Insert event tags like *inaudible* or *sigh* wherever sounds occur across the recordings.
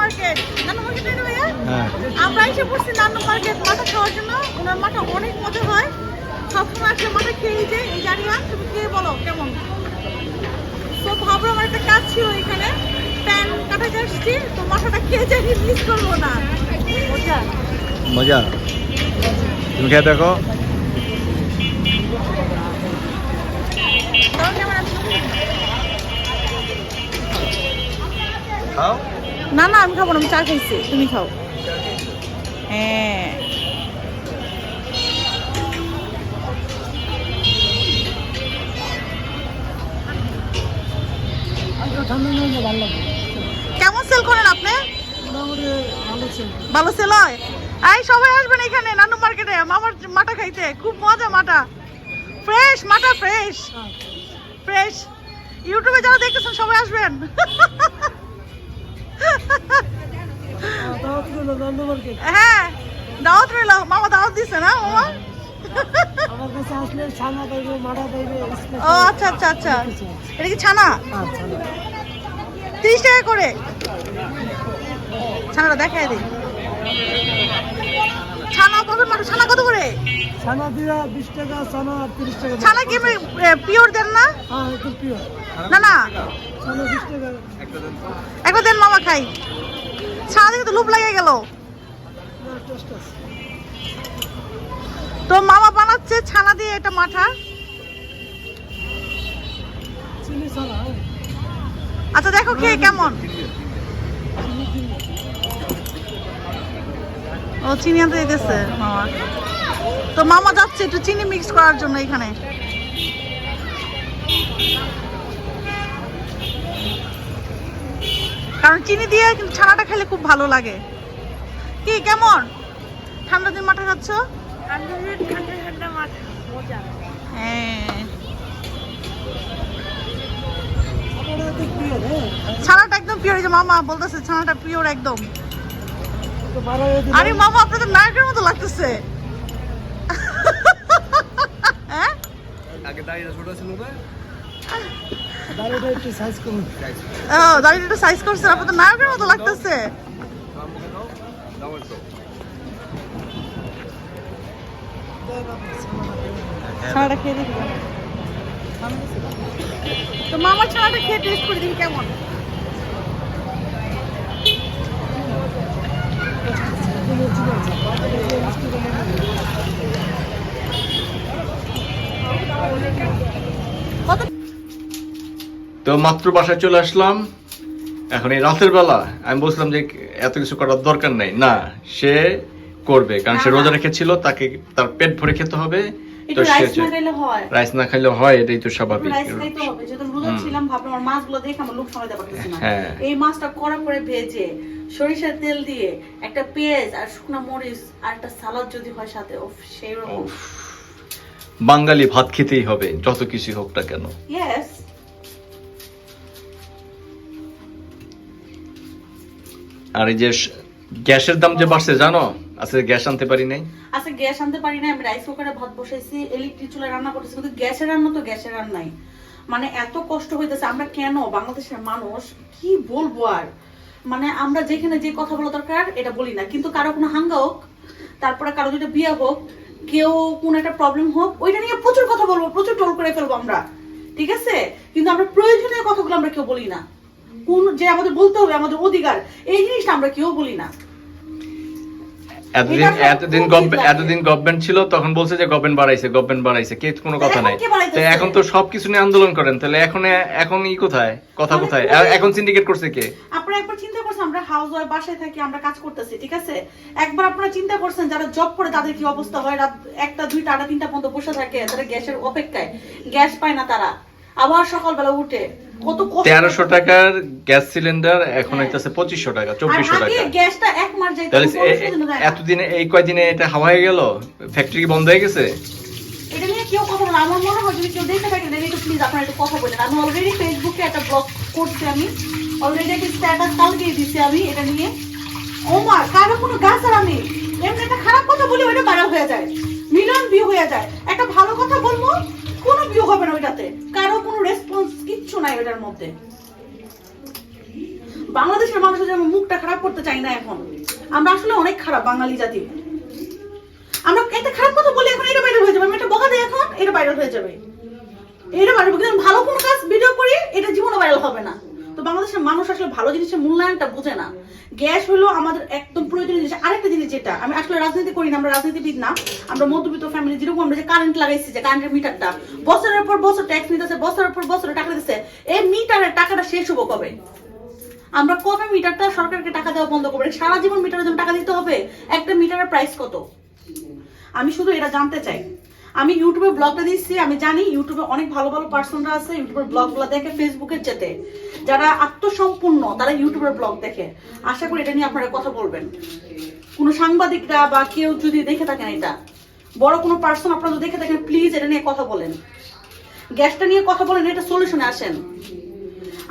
Market নানু market ভাইয়া? হ্যাঁ। আমরা এসে পড়ছি নানু মার্কেট মাথা খাওয়ার জন্য। ওনার মাথা অনেক মজা হয়। সবসময় আসলে মাথা খেয়ে যে এই তুমি খেয়ে বলো কেমন? তো ভাবলাম আমার একটা কাজ ছিল এখানে। প্যান কাটাতে আসছি তো মাথাটা খেয়ে মিস করব না। মজা? মজা। তুমি খেয়ে দেখো। খাও। না না, আমি খাব না, আমি চা খাইছি, তুমি খাও। হ্যাঁ। কেমন সেল করেন আপনি? সবাই আসবেন এখানে, নানু মার্কেটে মাটা খুব মজা মাটা। ফ্রেশ মাটা ফ্রেশ ফ্রেশ ইউটিউবে যারা দেখতেছেন, সবাই আসবেন। *laughs* হ্যাঁ দাওয়াত রইল। মামা দাওয়াত দিছে না মামা? ও আচ্ছা আচ্ছা আচ্ছা। এটা কি ছানা? তিরিশ টাকা করে? ছানাটা দেখাই দিই। ছানা কত মাত্র ছানা কত করে? ছানা দিয়া বিশ টাকা ছানা তিরিশ টাকা। ছানা কি পিওর দেন না? হ্যাঁ একটু পিওর না না। একটা দেন মামা খাই। দেখে তো লুপ লাগে গেল। তো মামা বানাচ্ছে ছানা দিয়ে এটা মাঠা। আচ্ছা দেখো খেয়ে কেমন। ও, চিনি আনতে দিতেছে মামা। তো মামা যাচ্ছে একটু চিনি মিক্স করার জন্য এখানে। কারণ চিনি দিয়ে কিন্তু ছানাটা খেলে খুব ভালো লাগে। কি কেমন? ঠান্ডা দিন মাঠা খাচ্ছ হ্যাঁ। হ্যাঁ ছানাটা একদম পিওর যে মামা বলতেছে ছানাটা পিওর একদম। আরে মামা আপনাদের নায়কের মতো লাগতেছে। হ্যাঁ আগে দাঁড়িয়ে ছোট ছিল না? একটু সাইজ করুন ও আপনাদের নায়কের মতো লাগতেছে। ছাড়াটা খেয়ে দেখি। তো মামার ছাড়াটা খেয়ে টেস্ট করে দিন কেমন কত তো মাত্র বাসায় চলে আসলাম। এখন এই রাতের বেলা আমি বলছিলাম যে এত কিছু করার দরকার নাই। না সে করবে কারণ সে। রোজা রেখেছিল তাকে তার পেট ভরে খেতে হবে। তো সে রাইস না খাইলে হয়। এটাই তো স্বাভাবিক। হ্যাঁ। এই মাছটা কড়া করে ভেজে সরিষার তেল দিয়ে একটা পেঁয়াজ আর শুকনা মরিচ আর একটা সালাদ যদি হয় সাথে ওফ সেই রকম। বাঙালি ভাত খেতেই হবে যত কিছু হোক না কেন। ইয়েস আর এই যে গ্যাসের দাম যে বাড়ছে, জানো? আজকে গ্যাস আনতে পারি নাই। আচ্ছা গ্যাস আনতে পারি না আমি রাইস কুকারে ভাত বসাইছি ইলেকট্রিক চুলায় রান্না করতেছি, কিন্তু গ্যাসের রান্না তো গ্যাসের রান্নাই। মানে এত কষ্ট হইতেছে, আমরা কেন? বাংলাদেশের মানুষ, কি বলব আর? মানে আমরা যেখানে যে কথা বলা দরকার, এটা বলি না। কিন্তু কারও কোনো হাঙ্গা হোক, তারপরে কারও যদি বিয়ে হোক, কেউ কোনো একটা প্রবলেম হোক, ওইটা নিয়ে প্রচুর কথা বলব, প্রচুর টোল করে ফেলব আমরা। ঠিক আছে? কিন্তু আমরা প্রয়োজনীয় কথাগুলো আমরা কেউ বলি না। কোন যে আমাদের বলতে হবে আমাদের অধিকার এই জিনিসটা আমরা কেউ বলি না। এতদিন এতদিন। এতদিন গভর্নমেন্ট ছিল তখন বলছে যে গভর্নমেন্ট বাড়াইছে গভর্নমেন্ট বাড়াইছে কে কোনো কথা নাই। তো এখন তো সবকিছু নিয়ে আন্দোলন করেন তাহলে এখন এখন ই কোথায়? কথা কোথায়? এখন সিন্ডিকেট করছে কে? আপনারা একবার চিন্তা করছেন আমরা হাউস ওয়াইফ বাসায় থাকি আমরা কাজ করতেছি ঠিক আছে? একবার আপনারা চিন্তা করছেন যারা জব করে তাদের কি অবস্থা হয়? রাত একটা দুইটা আড়া তিনটা পর্যন্ত বসে থাকে তারা গ্যাসের অপেক্ষায়। গ্যাস পায় না তারা। আবার সকালবেলা উঠে কত তেরোশো টাকার গ্যাস সিলিন্ডার এখন হ্যাঁ। হইতেছে পঁচিশশো টাকা চব্বিশশো টাকা। গ্যাসটা এক মাস। এতদিনে এই কয়দিনে এটা হাওয়া হয়ে গেল? ফ্যাক্টরি বন্ধ হয়ে গেছে? এটা নিয়ে কেউ কথা বলে আমার মনে হয় যদি কেউ দেখে থাকেন একটু প্লিজ আপনারা একটু কথা বলেন। আমি অলরেডি ফেসবুকে একটা ব্লগ করছি আমি। অলরেডি একটা স্ট্যাটাস কালকে দিছি আমি এটা নিয়ে। কারও কোনো গাছ আর আমি। এমনি একটা খারাপ কথা বলি ওইটা হয়ে যায়। মিলিয়ন ভিউ হয়ে যায়। একটা ভালো কথা বলব? কোনো ভিউ হবে না ওইটাতে। কারও কোনো রেসপন্স কিচ্ছু নাই ওইটার মধ্যে। বাংলাদেশের মানুষের যেমন মুখটা খারাপ করতে চাই না এখন। আমরা আসলে অনেক খারাপ বাঙালি জাতি। আমরা এটা খারাপ কথা বলি, এখন এটা বাইরে হয়ে যাবে। আমি বকা দেয় এখন, এটা ভাইরাল হয়ে যাবে। এটা কিন্তু ভালো কোনো কাজ ভিডিও করি, এটা জীবনে ভাইরাল হবে না। মানুষ আসলে ভালো জিনিসের মূল্যায়নটা বোঝে না। গ্যাস হলো আমাদের একদম প্রয়োজনীয় জিনিস। আরেকটা জিনিস যেটা, আমি আসলে রাজনীতি করি না, আমরা রাজনীতিবিদ না। আমরা মধ্যবিত্ত ফ্যামিলি যেরকম আমরা যে কারেন্ট লাগাইছি যে কারেন্টের মিটারটা বছরের পর বছর ট্যাক্স নিতেছে, বছরের পর বছর টাকা দিতেছে, এই মিটারের টাকাটা শেষ হব কবে? আমরা কবে মিটারটা সরকারকে টাকা দেওয়া বন্ধ করব? সারা জীবন মিটারের জন্য টাকা দিতে হবে? একটা মিটারের প্রাইস কত? আমি শুধু এটা জানতে চাই। আমি ইউটিউবে ব্লগটা দিচ্ছি, আমি জানি ইউটিউবে অনেক ভালো ভালো পার্সনরা আছে, ইউটিউবের ব্লগগুলো দেখে ফেসবুকের চেতে। যারা আত্মসম্পূর্ণ, তারা ইউটিউবের ব্লগ দেখে। আশা করি এটা নিয়ে আপনারা কথা বলবেন। কোনো সাংবাদিকরা বা কেউ যদি দেখে থাকেন এটা, বড় কোনো পার্সন আপনারা যদি দেখে থাকেন প্লিজ এটা নিয়ে কথা বলেন। গ্যাসটা নিয়ে কথা বলেন, এটা সলিউশনে আসেন।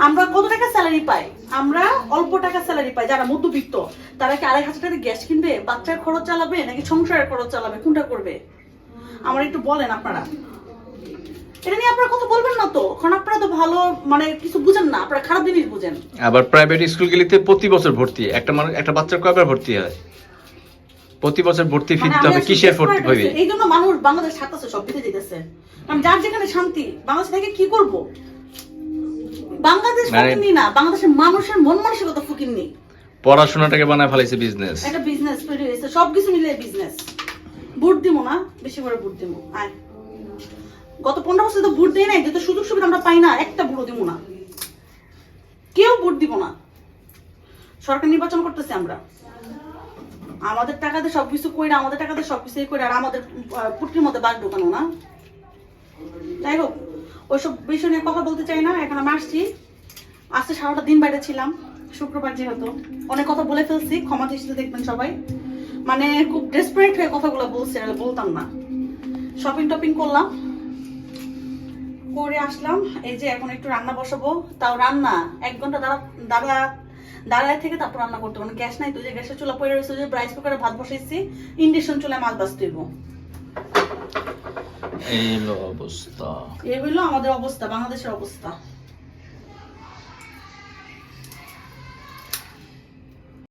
আমরা কত টাকা স্যালারি পাই? আমরা অল্প টাকা স্যালারি পাই, যারা মধ্যবিত্ত। তারা কি আড়াই হাজার টাকা গ্যাস কিনবে? বাচ্চার খরচ চালাবে নাকি সংসারের খরচ চালাবে? কোনটা করবে? আমার একটু বলেন আপনারা। এটা নিয়ে আপনারা কথা বলবেন না তো কারণ আপনারা তো ভালো মানে কিছু বুঝেন না আপনারা খারাপ জিনিস বুঝেন। আবার প্রাইভেট স্কুলগুলিতে প্রতি বছর ভর্তি একটা মানুষ একটা বাচ্চার কয়বার ভর্তি হয়? প্রতি বছর ভর্তি ফি মানে হবে কিসের ভর্তি হবে এই জন্য মানুষ বাংলাদেশ সব দিতে যেতেছে। কারণ যার যেখানে শান্তি বাংলাদেশ থেকে কি করব? বাংলাদেশ মানে- ফুকিনি না বাংলাদেশের মানুষের মন মানসিকতা ফুকিনি পড়াশোনাটাকে বানায় ফেলাইছে বিজনেস একটা বিজনেস তৈরি হয়েছে সবকিছু মিলে বিজনেস বুট দিব না, বেশি করে বুট দিব আয় গত পনেরো বছর তো বুট দেয় নাই, যেহেতু সুযোগ সুবিধা আমরা পাই না, একটা বুড়ো দিব না। কেউ বুট দিব না। সরকার নির্বাচন করতেছি আমরা। আমাদের টাকাতে সবকিছু কইরা, আমাদের টাকাতে সবকিছু করে আর আমাদের পুটকির মধ্যে বাঘ ঢোকানো না। যাই হোক, ওইসব বিষয় নিয়ে কথা বলতে চাই না, এখন আমি আসছি। আজকে সারাটা দিন বাইরে ছিলাম, শুক্রবার যেহেতু। অনেক কথা বলে ফেলছি, ক্ষমা দৃষ্টিতে দেখবেন সবাই। মানে খুব ডেসপারেট হয়ে কথাগুলো বলছি নাহলে বলতাম না। শপিং টপিং করলাম। করে আসলাম। এই যে এখন একটু রান্না বসাবো। তাও রান্না এক ঘণ্টা দাঁড়া দাঁড়া দাঁড়ায় থেকে তারপর রান্না করতে মানে গ্যাস নাই তো যে গ্যাসের চুলা পড়ে রয়েছে যে রাইস কুকারে ভাত বসাইছি। ইন্ডাকশন চুলায় মাছ বাঁচতে এই অবস্থা। এই হইল আমাদের অবস্থা বাংলাদেশের অবস্থা।